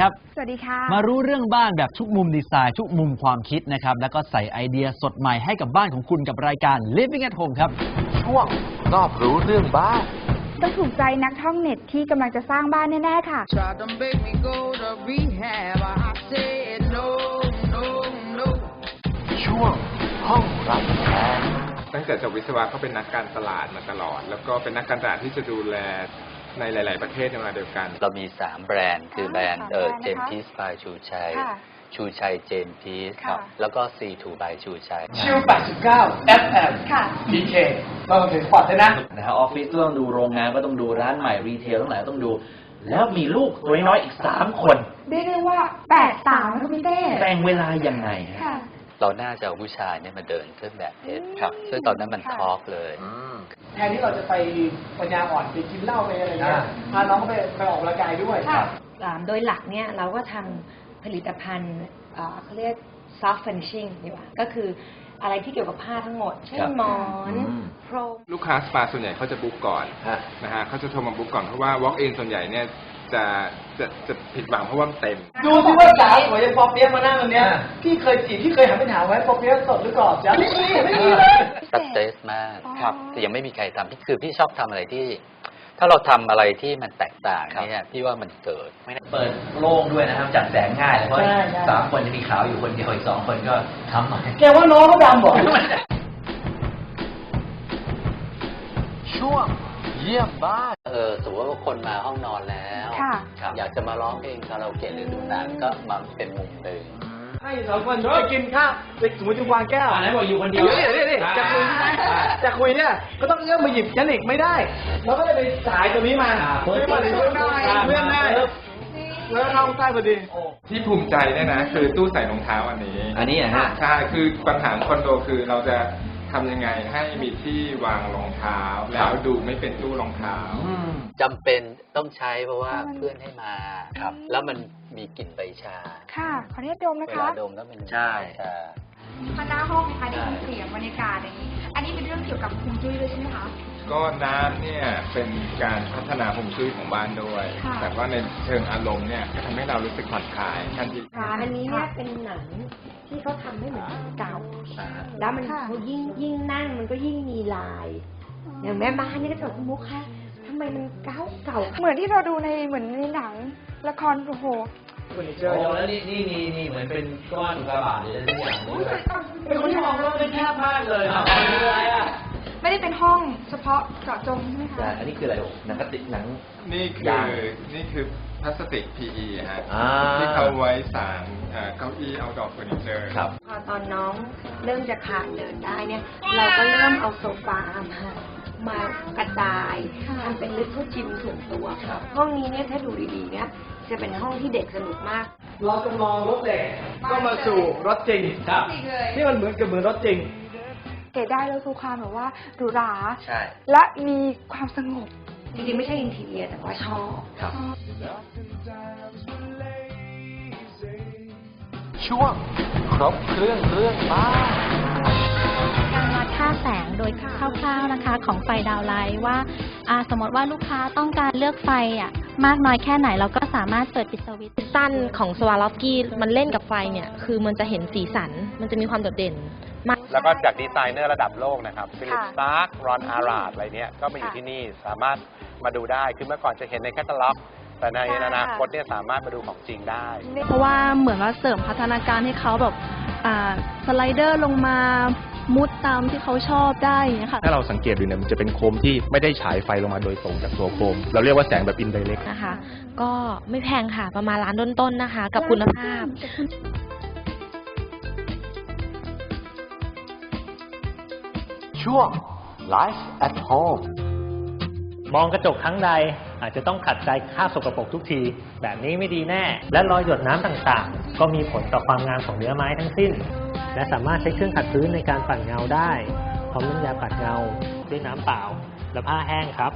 ครับ สวัสดีค่ะ มารู้เรื่องบ้านแบบทุกมุมดีไซน์ทุกมุมความคิดนะครับ แล้วก็ใส่ไอเดียสดใหม่ให้กับบ้านของคุณกับรายการ Living at Home ครับ ช่วงรอบรู้เรื่องบ้าน ต้องถูกใจนักท่องเน็ตที่กำลังจะสร้างบ้านแน่ ๆ ค่ะ Tried to make me go to rehab. I said no, no, no. ช่วงห้องรับแขก ตั้งแต่จบวิศวะก็เป็นนักการตลาดมาตลอด แล้วก็เป็นนักการตลาดที่จะดูแล ในหลาย ๆ ประเทศในเวลาเดียวกัน เรามี 3 แบรนด์ คือแบรนด์สามเออแบรนด์เจมนะคะพีสบายชูชัย ค่ะชูชัยเจมพีสค่ะ แล้วก็ C2 บายชูชัยชิว89 FM ค่ะ DK เราถึงขวัดเลยนะ นะฮะออฟฟิศก็ต้องดูโรงงานก็ต้องดูร้านใหม่ รีเทลทั้งหลายต้องดู แล้วมีลูกตัวน้อยๆอีกสามคน เรียกได้ว่าแปดสาวนะคะพี่เต้ แบ่งเวลายังไงฮะ ค่ะ เราน่าจะเอาผู้ชายเนี่ยมาเดินเครื่องแบบเพชรครับ ซึ่งตอนนั้นมันค่ะ ทอล์กเลย อืม แทนที่เราจะไปปัญญาอ่อนไปกินเหล้าไปอะไรเงี้ยพาน้องเขาไปไปออกกำลังกายด้วย ค่ะ อ่าโดยหลักเนี่ยเราก็ทำผลิตภัณฑ์อ่าเขาเรียก soft finishing ดีกว่า ก็คืออะไรที่เกี่ยวกับผ้าทั้งหมด เช่นครับ หมอนอืม พรม ลูกค้าสปาส่วนใหญ่เขาจะบุ๊กก่อนฮะ นะฮะเขาจะโทรมาบุ๊กก่อนเพราะว่า walk in ส่วนใหญ่เนี่ย จะจะจะผิดหวังเพราะว่ามันเต็ม ดูสิว่าสาวสวยอย่างปอเปี๊ยกมานั่งตรงเนี้ยพี่เคยจีบพี่เคยหันไปถามไว้ปอเปี๊ยกสดหรือกรอบจ๊ะไม่มีไม่มีเลยสักเซสมากอ๋อครับ แต่ยังไม่มีใครทำพี่คือพี่ชอบทำอะไรที่ ถ้าเราทำอะไรที่มันแตกต่างเนี่ยพี่ว่ามันเกิด เปิดโล่งด้วยนะครับจัดแสงง่ายเลยเพราะใช่ใช่ สามคนจะมีขาวอยู่คนเดียวอีกสองคนก็ทำหน่อยแกว่าน้องเขาดำบอก ช่วง เยี่ยมบ้านเออสมมติว่าคนมาห้องนอนแล้วค่ะ ครับอยากจะมาร้องเพลงคาราโอเกะหรือดูหนังก็มาเป็นมุมหนึ่ง ให้สองคนไปกินข้าวไปสมมติจะวางแก้วอ่าไหนบอกอยู่คนเดียว เดี๋ยวเดี๋ยวเดี๋ยวจะคุยจะคุยเนี่ยก็ต้องเอื้อมมาหยิบยันอีกไม่ได้เราก็เลยไปสายตัวนี้มาอ่าเพื่อนมาเพื่อนได้เพื่อนได้แล้วเข้าใต้พอดี ที่ภูมิใจเนี่ยนะ คือตู้ใส่รองเท้าอันนี้ อันนี้นะฮะ ใช่ คือปัญหาคอนโดคือเราจะ ทำยังไงให้มีที่วางรองเท้า แล้วดูไม่เป็นตู้รองเท้า จำเป็นต้องใช้เพราะว่าใช่เพื่อนให้มาครับ แล้วมันมีกลิ่นใบชาค่ะ ขออนุญาตดมนะเวคะลาดมแล้วมันใช่ ชา มาหน้าห้องนะคะได้ยินเสียงบรรยากาศอย่างนี้ อันนี้เป็นเรื่องเกี่ยวกับฮวงจุ้ยด้วยใช่ไหมคะ ก็น้ำเนี่ยเป็นการพัฒนาฮวงจุ้ยของบ้านด้วย ค่ะ แต่ว่าในเชิงอารมณ์เนี่ยก็ทำให้เรารู้สึกผ่อนคลายทันทีอันนี้เนี่ยเป็นหนังที่เขาทำให้เหมือนเก่าแล้วมันค่ะเขายิ่งยิ่งนั่งมันก็ยิ่งมีลาย อย่างแม่บ้านนี่ก็จะบอกคุณมุกคะทำไมมันเก่าเก่าเหมือนที่เราดูในเหมือนในหนังละครโอ้โห เฟอร์นิเจโอ้อร์แล้วนี่นี่มีนี่เหมือนเป็นก้อนอุกกาบาตหรืออะไรสักอย่างนี้ด้วยเป็นคนที่มองโลกได้แคบมากเลยอะอะไรอะไม่ได้เป็นห้องเฉพาะเจาะจงใช่ไหมแต่คะ อันนี้คืออะไรหนังกระติกหนัง นี่คืยาองนี่คือพลาสติก PE ฮะอ่าที่เขาไว้สารเอ่อเก้าอี้เอาดอกเฟอร์นิเจอร์ครับพอตอนน้องเริ่มจะขาดเดินได้เนี่ย เราก็เริ่มเอาโซฟามา มากระจายทำเป็นลิฟต์จิมส่วนตัวครับห้องนี้เนี่ยถ้าดูดีๆเนี่ยจะเป็นห้องที่เด็กสนุกมาก เราจำลองรถเหล็กก็มาสู่รถจริงครับนี่มันเหมือนกับเหมือนรถจริงเก๋ได้แล้วคือความแบบว่าหรูหราใช่และมีความสงบจริงๆไม่ใช่อินทีเรียแต่ว่าชอบครับช่วงครบเครื่องเรื่องบ้าน ยคร่าวๆนะคะ ของไฟดาวไลท์ว่าอ่าสมมติว่าลูกค้าต้องการเลือกไฟอะมากน้อยแค่ไหนเราก็สามารถเปิดปิดสวิตช์สั้นของสวาลอฟกี้มันเล่นกับไฟเนี่ย คือมันจะเห็นสีสัน มันจะมีความโดดเด่นมาก แล้วก็จากดีไซเนอร์ระดับโลกนะครับฟิลิปค่ะสตาร์กรอนอาราดอะไรเนี้ยก็มาอยู่ค่ะที่นี่สามารถมาดูได้คือเมื่อก่อนจะเห็นในแคตตาล็อกแต่ในใช่อนาคตค่ะเนี่ยสามารถมาดูของจริงได้ เพราะว่าเหมือนว่าเสริมพัฒนาการให้เขาแบบอ่าสไลเดอร์ลงมา มุดตามที่เขาชอบได้อย่างเงี้ยค่ะ ถ้าเราสังเกตดูเนี่ยมันจะเป็นโคมที่ไม่ได้ฉายไฟลงมาโดยตรงจากตัวโคม เราเรียกว่าแสงแบบอินไดเรกนะคะ ก็ไม่แพงค่ะประมาณล้านต้นๆนะคะ กับคุณภาพช่วง Life at Home มองกระจกครั้งใดอาจจะต้องขัดใจค่าบสกปรกทุกที แบบนี้ไม่ดีแน่ และรอยหยดน้ำต่างๆ ก็มีผลต่อความงามของเนื้อไม้ทั้งสิ้น และสามารถใช้เครื่องขัดพื้นในการปัดเงาได้พร้อมน้ำยาปัดเงาด้วยน้ำเปล่าและผ้าแห้งครับ